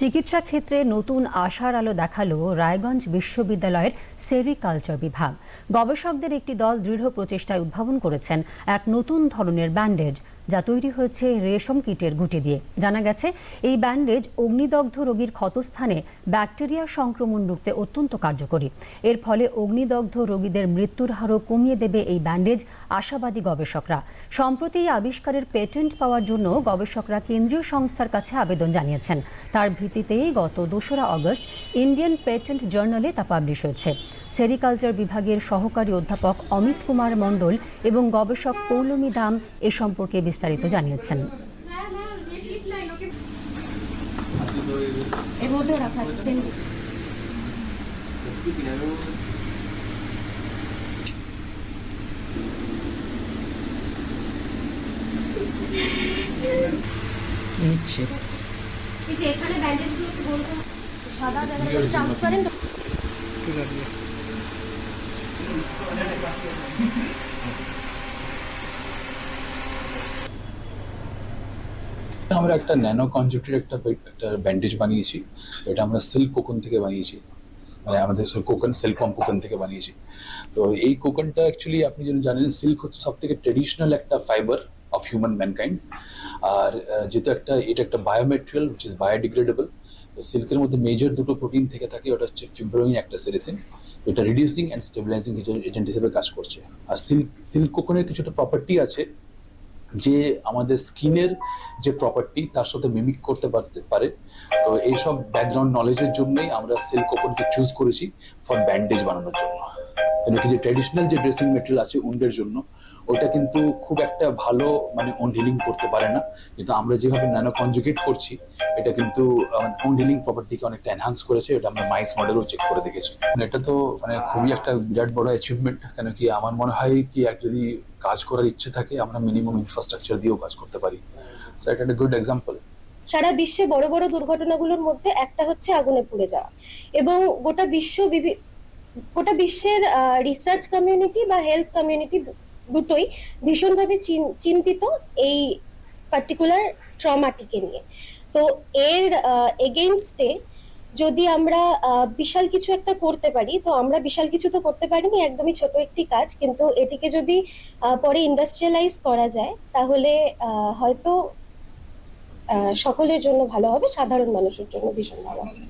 চিকিৎসা ক্ষেত্রে নতুন আশার আলো দেখাল রায়গঞ্জ বিশ্ববিদ্যালয়ের সেরিকালচার বিভাগ। গবেষকদের একটি দল দৃঢ় প্রচেষ্টায় উদ্ভাবন করেছেন এক নতুন ধরনের ব্যান্ডেজ। যা তৈরি হয়েছে রেশম কীটের গুটি দিয়ে। জানা গেছে, এই ব্যান্ডেজ অগ্নিদগ্ধ রোগীর ক্ষতস্থানে ব্যাকটেরিয়া সংক্রমণ রুখতে অত্যন্ত কার্যকরী। এর ফলে অগ্নিদগ্ধ রোগীদের মৃত্যুর হারও কমিয়ে দেবে এই ব্যান্ডেজ আশাবাদী গবেষকরা। সম্প্রতি এই আবিষ্কারের পেটেন্ট পাওয়ার জন্য গবেষকরা কেন্দ্রীয় সংস্থার কাছে আবেদন জানিয়েছেন। তার ভিত্তিতেই গত দোসরা অগস্ট ইন্ডিয়ান পেটেন্ট জার্নালে তা পাবলিশ হয়েছে। সেরিকালচার বিভাগের সহকারী অধ্যাপক অমিত কুমার মণ্ডল এবং গবেষক পৌলমী দাম এ সম্পর্কে বিস্তারিত জানিয়েছেন। নিচ্ছে। এখানে ব্যান্ডেজগুলোকে গোল করে সাদা জায়গাটা ট্রান্সপারেন্ট আমরা একটা ন্যানো কনজেক্টের একটা একটা ব্যান্ডেজ বানিয়েছি। এটা আমরা সিল্ক কোকন থেকে বানিয়েছি। মানে আমাদের কোকন সিল্কম কোকন থেকে বানিয়েছি। তো এই কোকনটা অ্যাকচুয়ালি আপনি যেন জানেন সিল্ক হচ্ছে সব থেকে ট্রেডিশনাল একটা ফাইবার অফ হিউম্যান ম্যানকাইন্ড আর যেহেতু একটা, এটা একটা বায়োমেটেরিয়াল উইচ ইজ বায়োডিগ্রেডেবল তো সিল্কের মধ্যে মেজর দুটো প্রোটিন থেকে থাকে, ওটা হচ্ছে ফিব্রোইন একটা সেরিসিন এটা রিডিউসিং অ্যান্ড স্টেবিলাইজিং এজেন্ট হিসেবে কাজ করছে। আর সিল্ক সিল্ক কোকনের কিছুটা প্রপার্টি আছে। যে আমাদের স্কিনের যে প্রপার্টি তার সাথে মিমিক করতে পারে। তো এইসব ব্যাকগ্রাউন্ড নলেজের জন্যই আমরা সিল্ক কোপনকে চুজ করেছি ফর ব্যান্ডেজ বানানোর জন্য। কেন কি যে ট্র্যাডিশনাল যে ড্রেসিং মেটেরিয়াল আছে উন্ডের জন্য ওটা কিন্তু খুব একটা ভালো মানে ওন হিলিং করতে পারে না। কিন্তু আমরা যেভাবে ন্যানো কনজুগেট করছি, এটা কিন্তু ওন হিলিং প্রপার্টিকে অনেকটা এনহান্স করেছে। এটা আমরা মাইস মডেলও চেক করে দেখেছি। মানে এটা তো মানে খুবই একটা বিরাট বড় অ্যাচিভমেন্ট কেন কি আমার মনে হয় কি যদি কাজ করার ইচ্ছে থাকে, আমরা মিনিমাম ইনফ্রাস্ট্রাকচার দিয়েও কাজ করতে পারি। সো এটা একটা গুড এক্সাম্পল সারা বিশ্বে বড় বড় দুর্ঘটনাগুলোর মধ্যে একটা হচ্ছে আগুনে পুড়ে যাওয়া এবং গোটা বিশ্ব গোটা বিশ্বের রিসার্চ কমিউনিটি বা হেলথ কমিউনিটি দুটোই ভীষণভাবে চিন্তিত এই পার্টিকুলার ট্রমাটিকে নিয়ে। তো এর এগেনস্টে যদি আমরা বিশাল কিছু একটা করতে পারি, তো আমরা বিশাল কিছু তো করতে পারিনি, একদমই ছোট একটি কাজ। কিন্তু এটিকে যদি পরে ইন্ডাস্ট্রিয়ালাইজ করা যায়, তাহলে হয়তো সকলের জন্য ভালো হবে, সাধারণ মানুষের জন্য ভীষণ ভালো হবে।